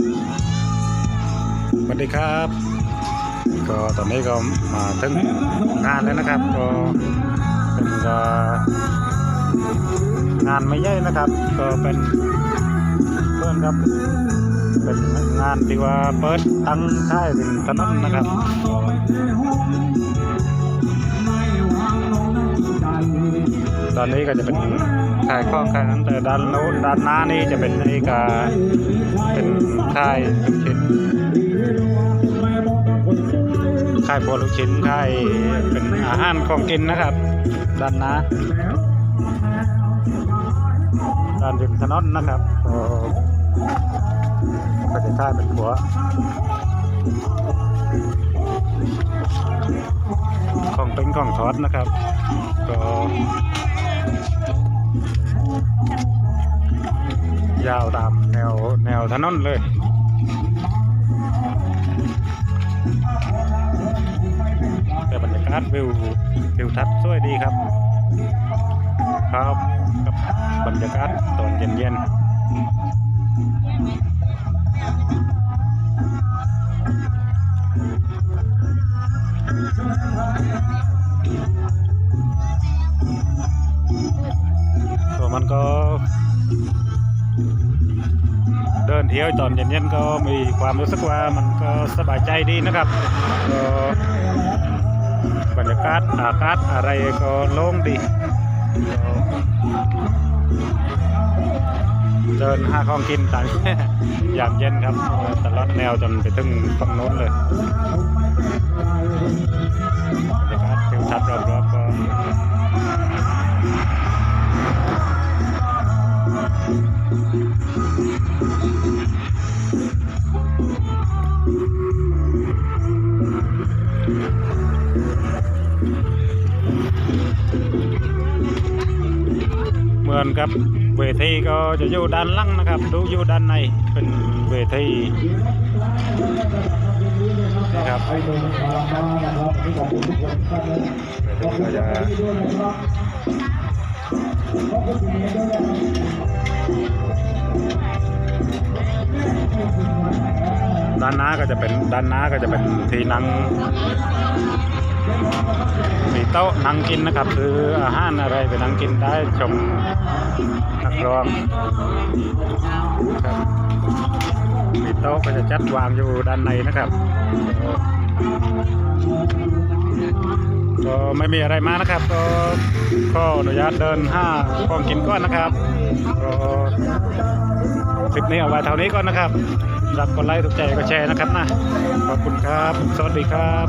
สวัสดีครับ ก็ตอนนี้ก็มาถึงงานแล้วนะครับ ก็เป็นก็งานไม่ใหญ่นะครับ ก็เป็นเพื่อนครับ เป็นงานที่ว่าเปิดตั้งค่ายเป็นถนนนะครับตอนนี้ก็จะเป็น ค่ายข้องค่ายนั้นแต่ด้านโน้นด้านหน้านี่จะเป็นไอ้กาเป็นค่ายลูกชิ้นค่ายพวลูกชิ้นค่ายเป็นอาหารของกินนะครับ ด้านหน้าด้านริมถนนนะครับก็ก็จะค่ายเป็นหัวของเป็นของทอดนะครับก็ ยาวตามแนวแนวถนนเลย แต่บรรยากาศวิววิวทัศน์สวยดีครับ ครับกับบรรยากาศตอนเย็นๆ มันก็ เดินเที่ยวตอนเย็นๆก็มีความรู้สึกว่ามันก็สบายใจดีนะครับก็บรรยากาศอากาศอะไรก็โล่งดีเดินหาของกินต่างอย่างเย็นครับตลอดแนวจนไปถึงฝั่งโน้นเลยบรรยากาศ เหมือนกับเวทีก็จะอยู่ด้านล่างนะครับ ดูอยู่ด้านในเป็นเวทีนะครับเวทีก็จะานหน้าก็จะเป็นด้านหน้าก็จะเป็นที่นั่งมีโต๊ะนั่งกินนะครับคืออาหารอะไรไปนั่งกินได้ชมนักร้องครับมีโต๊ะก็จะจัดวางอยู่ด้านในนะครับ็ไม่มีอะไรมานะครับ ก็ขออนุญาตเดินห้าของกินก่อนนะครับก็คลิปนี้เอาไว้เท่านี้ก่อนนะครับรับกดไลค์ถูกใจก็แชร์นะครับนะขอบคุณครับ สวัสดีครับ